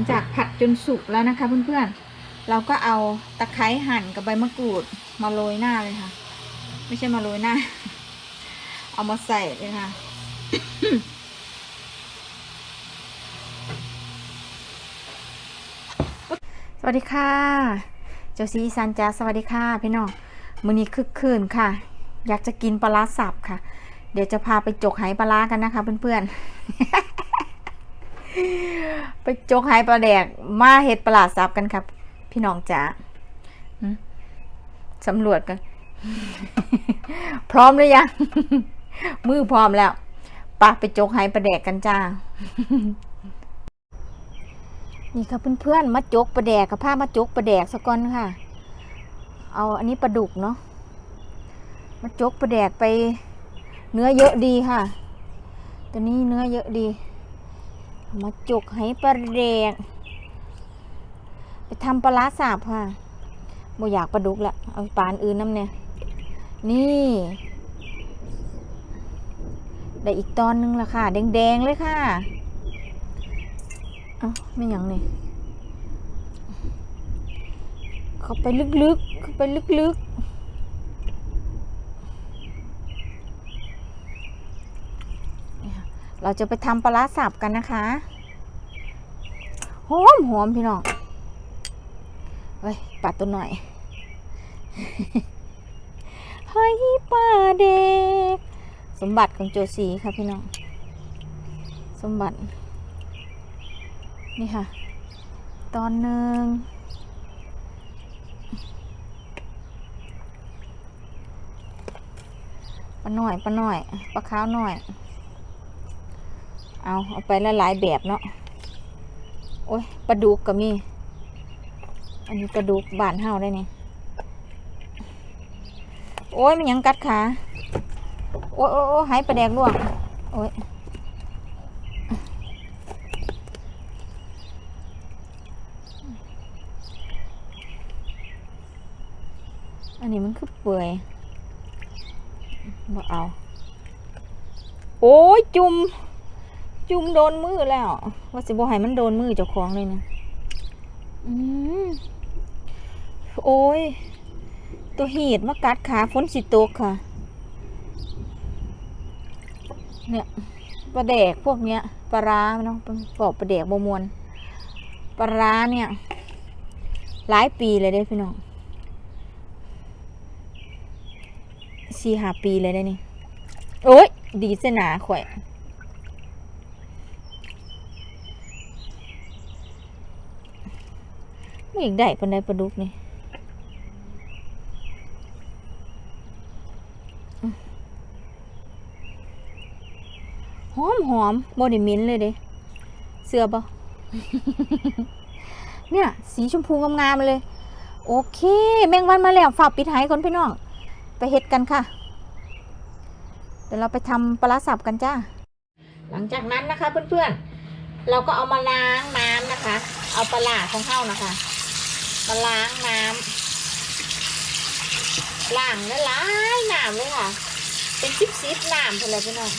หลังจากผัดจนสุกแล้วนะคะเพื่อนๆ เราก็เอาตะไคร้หั่นกับใบมะกรูดมาโรยหน้าเลยค่ะ ไม่ใช่มาโรยหน้า เอามาใส่เลยค่ะ สวัสดีค่ะ เจ้าซีซันจ้าสวัสดีค่ะ พี่น้องมื้อนี้คึกคืนค่ะ อยากจะกินปลาสับค่ะ เดี๋ยวจะพาไปจกไหปลาร้ากันนะคะ เพื่อนๆ ไปจกไหปลาแดก มาเห็ดปลาร้าสับกันครับ พี่น้องจ๋าสำรวจกัน พร้อมหรือยัง มือพร้อมแล้วปะไปจกไหปลาแดกกันจ้า นี่ค่ะเพื่อนๆมาจกปลาแดกกับผ้ามาจกปลาแดกสะก่อนค่ะ เอาอันนี้ปลาดุกเนาะมาจกปลาแดกไป เนื้อเยอะดีค่ะ ตัวนี้เนื้อเยอะดี มาจุกให้ปลาแดก ไปทำปลาสาบค่ะบ่อยากปลาดุกละเอาปลาอันอื่นน้ำเนี่ย นี่ ได้อีกตอนนึงละค่ะ แดงๆเลยค่ะ เอ้าไม่หยังเนี่ยเข้าไปลึกๆ เข้าไปลึกๆนี่ค่ะ เราจะไปทำปลาร้าสับกันนะคะหอมหอมพี่น้องเฮ้ยปัดตัวหน่อยเฮ้ปลาเด็ก สมบัติของโจซีค่ะพี่น้อง สมบัติ นี่ค่ะ ตอนหนึ่งปลาหน่อยปลาหน่อยปลาขาวหน่อย เอาเอาไปละหลายแบบเนาะโอ้ยปลาดุกก็มี อันนี้ปลาดุกบานเฮาได้เนี่ยโอ้ยมันยังกัดขาโอ้ยโอ้ยหายปลาแดกล่วงโอ้ยอันนี้มันคือเปื่อยบ่เอา โอ้ย จุ่ม จุ่มโดนมือแล้ว ว่าสิบ่ให้มันโดนมือเจ้าของเลยนะอืมโอ้ย ตัวหีดมากัดขาฝนสิตกค่ะ เนี่ยปลาแดกพวกเนี้ยปลาร้าเนาะบอกปลาแดกบมวนปลาร้าเนี่ย หลายปีเลยเด้พี่น้องสี่หาปีเลยได้นี่โอ้ย ดีเสนาข่อย ไม่อีกได้ปนไดปลาดุกนี่หอมหอมบอดี้มิ้นเลยเด้เสือปะเนี่ย สีชมพูงามๆเลย โอเค แมงวันมาแล้วฝากปิดหายก่อนพี่น้อง ไปเฮ็ดกันค่ะ เดี๋ยวเราไปทำปลาสับกันจ้า หลังจากนั้นนะคะเพื่อนๆ เราก็เอามาล้างน้ำนะคะ เอาปลาร้าของเข้านะคะ มาล้างน้ำล้างแล้ล้างน้ำเลยค่ะ เป็นซิบซิบน้ำไปเลยพี่น้อง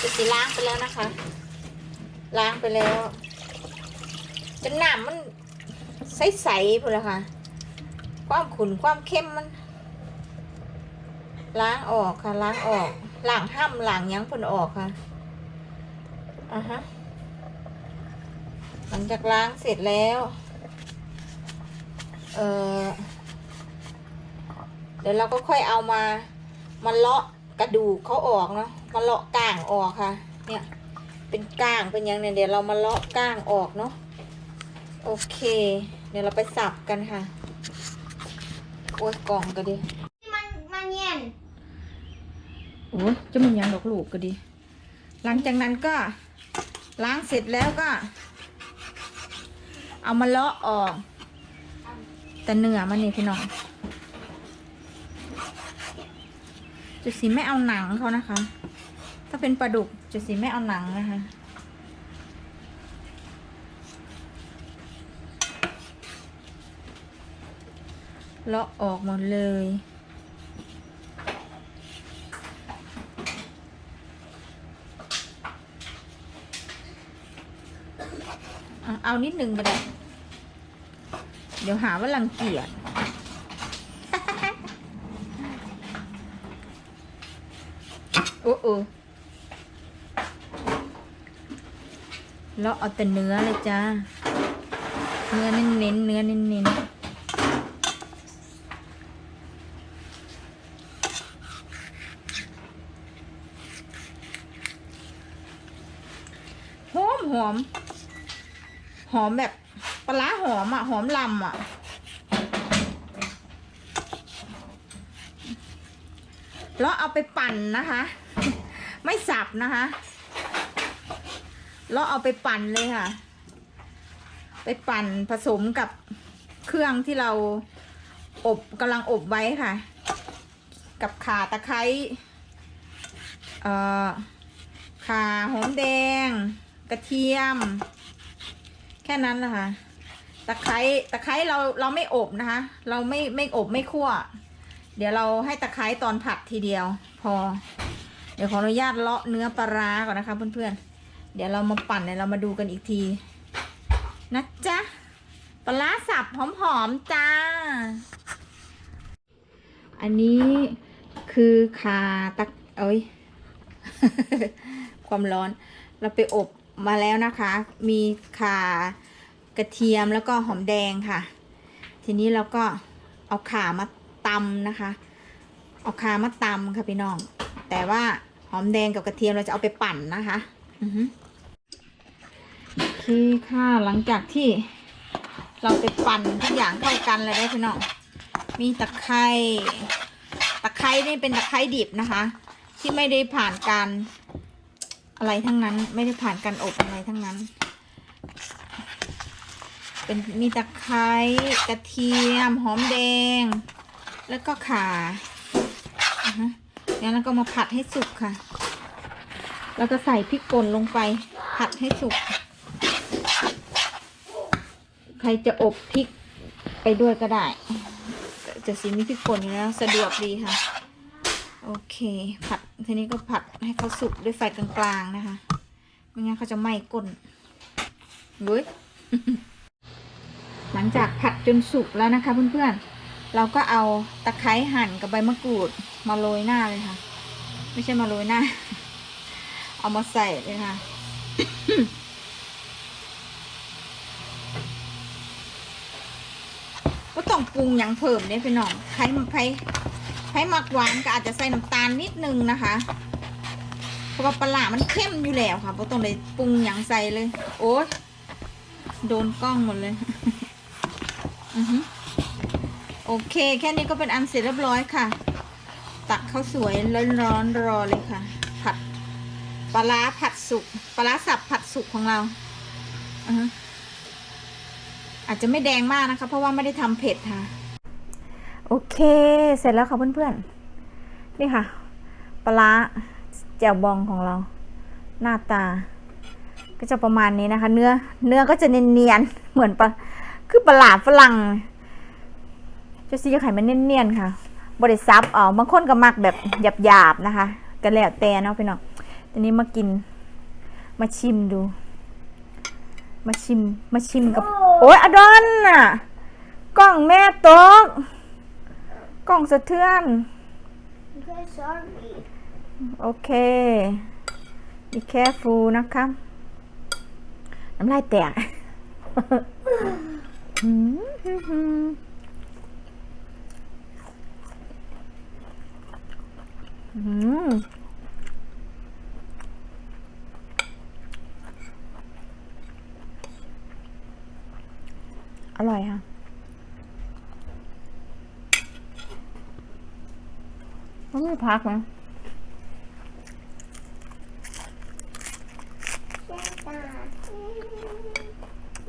จะสีล้างไปแล้วนะคะ ล้างไปแล้วจนน้ำมันใสๆไปเลยค่ะ ความขุ่นความเข้มมัน ล้างออกค่ะ ล้างออกล้างห้ำล้างยั้งผลออกค่ะอะฮะ หลังจากล้างเสร็จแล้ว เออเดี๋ยวเราก็ค่อยเอามามาเลาะกระดูกเขาออกเนาะมาเลาะก้างออกค่ะ เนี่ย เป็นก้างเป็นยังเนี่ยเดี๋ยวเรามาเลาะก้างออกเนาะโอเค เดี๋ยวเราไปสับกันค่ะโอ้ยกล่องก็ดีมันมันเย็นโอ้ยจะมันยังดอกลูกก็ดี หลังจากนั้นก็ล้างเสร็จแล้วก็ เอามาเลาะออก แต่เนื้อมันนี่พี่น้องจุดสีไม่เอาหนังเขานะคะ ถ้าเป็นปลาดุกจุดสีไม่เอาหนังนะคะเลาะออกหมดเลย เอานิดนึงก็ได้เดี๋ยวหาว่ารังเกียจโอ้โอแล้วเอาแต่เนื้อเลยจ้า เนื้อเน้นๆเนื้อเน้นๆหอมหอม หอมแบบปลาหอมอะ หอมลำอะ แล้วเอาไปปั่นนะคะ ไม่สับนะคะ แล้วเอาไปปั่นเลยค่ะ ไปปั่นผสมกับเครื่องที่เราอบกำลังอบไว้ค่ะ กับข่าตะไคร้เอ่อข่าหอมแดง กระเทียม แค่นั้นนะคะตะไคร้ตะไคร้เราเราไม่อบนะคะ เราไม่ไม่อบไม่คั่ว เดี๋ยวเราให้ตะไคร้ตอนผัดทีเดียว พอ เดี๋ยวขออนุญาตเลาะเนื้อปลาร้าก่อนนะคะเพื่อนๆเดี๋ยวเรามาปั่นเดี๋ยเรามาดูกันอีกทีนะจ๊ะปลาร้าสับหอมๆจ้า อันนี้คือคาตะเอ้ย ความร้อน เราไปอบ มาแล้วนะคะ มีข่ากระเทียมแล้วก็หอมแดงค่ะ ทีนี้เราก็เอาข่ามาตำนะคะ เอาข่ามาตำค่ะพี่น้อง แต่ว่าหอมแดงกับกระเทียมเราจะเอาไปปั่นนะคะอือฮึโอเคค่ะหลังจากที่เราไปปั่นทุกอย่างเข้ากันเลยได้พี่น้อง มีตะไคร้ ตะไคร้นี่เป็นตะไคร้ดิบนะคะ ที่ไม่ได้ผ่านการ อะไรทั้งนั้น ไม่ได้ผ่านการอบอะไรทั้งนั้น เป็นมีตะไคร้กระเทียม หอมแดง แล้วก็ข่าอ่าฮะงั้นแล้วก็มาผัดให้สุกค่ะ แล้วก็ใส่พริกป่นลงไป ผัดให้สุก ใครจะอบพริกไปด้วยก็ได้ จะสีมีพริกป่นอยู่แล้วสะดวกดีค่ะ โอเค ผัด ทีนี้ก็ผัดให้เขาสุกด้วยไฟกลางๆนะคะ ไม่งั้นเขาจะไหม้ก้นเว้ยหลังจากผัดจนสุกแล้วนะคะ เพื่อนๆ เราก็เอาตะไคร้หั่นกับใบมะกรูดมาโรยหน้าเลยค่ะ ไม่ใช่มาโรยหน้า เอามาใส่เลยค่ะ ก็ต้องปรุงอย่างเพิ่มเนี่ยพี่น้องใครใครใครมักหวานก็อาจจะใส่น้ำตาลนิดนึงนะคะ เพราะว่าปลามันเข้มอยู่แล้วค่ะก็ต้องเลยปรุงอย่างใส่เลย โอ๊ยโดนกล้องหมดเลยอือฮึโอเค แค่นี้ก็เป็นอันเสร็จเรียบร้อยค่ะ ตักข้าวสวยร้อนๆรอเลยค่ะ ผัดปลาร้าผัดสุกปลาร้าสับผัดสุกของเราอือฮึอาจจะไม่แดงมากนะคะ เพราะว่าไม่ได้ทำเผ็ดค่ะ โอเค เสร็จแล้วค่ะเพื่อนๆ นี่ค่ะ ปลาแจ่วบองของเรา หน้าตา ก็จะประมาณนี้นะคะ เนื้อ เนื้อก็จะเนียนๆ เหมือนปลา คือปลาหลาดฝรั่งจะซีจะไข่มันเนียนๆ ค่ะ บริซับเอาบางคนก็มักแบบหยาบๆ นะคะก็แล้วแต่เนาะพี่น้องทีนี้มากิน มาชิมดู มาชิม มาชิมกับ โอ้ยอดอนน่ะ กล้องแม่ตก กล้องสะเทือน Okay, sorry. โอเค be careful นะคะ น้ำลายแตก อืมอืมอร่อยค่ะ มันไม่พักนะ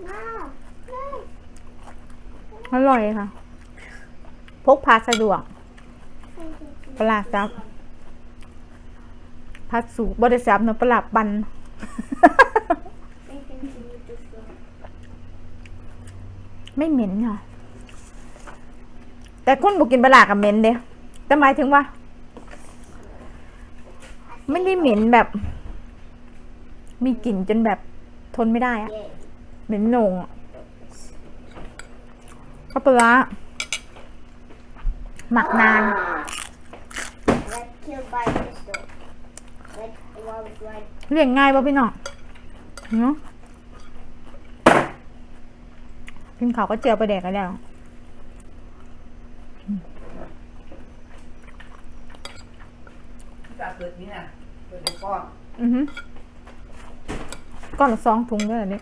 No. อร่อยค่ะ พกพาสะดวก ปลาซับพัดสูบริษัทเนอะปลาปัน ไม่เหม็นค่ะ แต่คนบุกินปลากับเหม็นเด้แต่หมายถึงว่า ไม่ได้เหม็นแบบ มีกลิ่นจนแบบทนไม่ได้อะเหม็นโหนงอะข้าวปลาหมักนาน เรียงง่ายป่ะพี่น้องเนาะกินข้าก็เจียวไปลาแดกกันแล้วจะเกิดนี่นะ ก้อนอือฮึก้อนละสองถุงด้วยอันนี้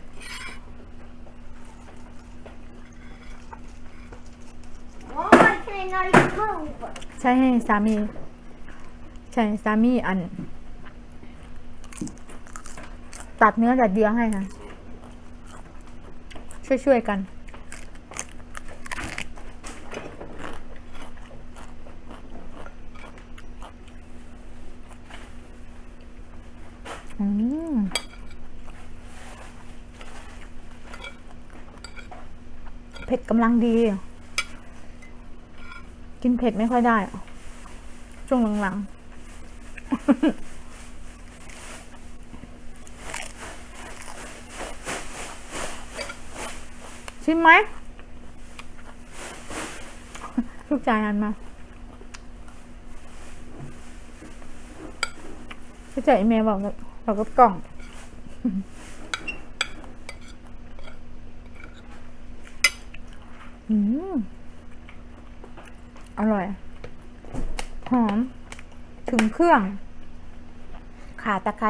ใช้ให้สามี ใช่ให้สามีอัน ตัดเนื้อตัดเดียวให้ค่ะ ช่วยๆกัน อืม เผ็ดกำลังดี กินเผ็ดไม่ค่อยได้ ช่วงหลังๆชิมไหมลูกชายหันมาพี่เจ๋อีเมลบอกกับบอกกับกล่อง อืมอร่อย หอม ถึงเครื่อง ขาตะไคร้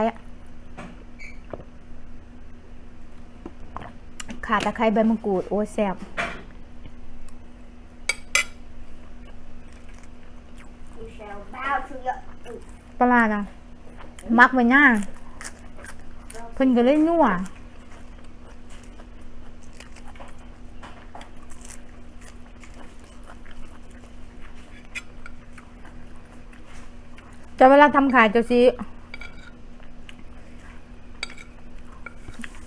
ขาตะไคร้ใบมะกรูด โอ้แซ่บปลาร้าจังมักไว้ง่าเพิ่นก็เลยนัว จะเวลาทำขายจะซี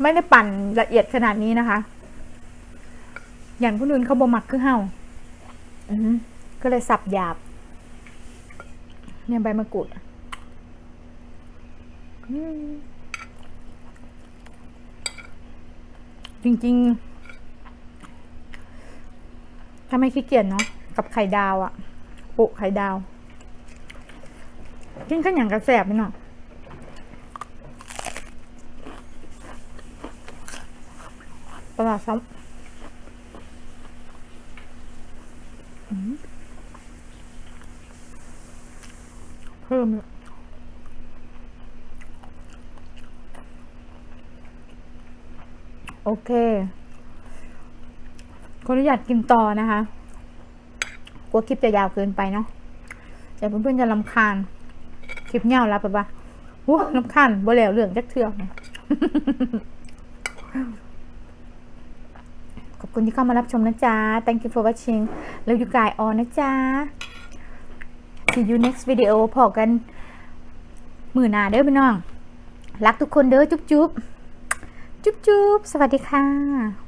ไม่ได้ปั่นละเอียดขนาดนี้นะคะ อย่างคนอื่นเขาบ่มักคือเหือก็เลยสับหยาบ เนี่ยใบมะกรูดจริงๆ ถ้าไม่ขี้เกียจเนาะกับไข่ดาวอะโปะไข่ดาว กินข้าวหยังกระแสบไปเนาะปลาซ้ำอืมเพิ่มเลยโอเคขออนุญาตกินต่อนะคะ กลัวคลิปจะยาวเกินไปเนาะเดี๋ยวเพื่อนๆจะลำคาญ คลิปเงาแล้วปะปะว้าลำคาญบ่แล้วเรื่องจักเทือกนขอบคุณที่เข้ามารับชมนะจ๊ะ thank you for watching แล้วอยู่กายออนนะจ๊ะ see you next video พอกัน มือหนาเด้อพี่น้อง รักทุกคนเด้อจุ๊บจุ๊บจุ๊บจุ๊บสวัสดีค่ะ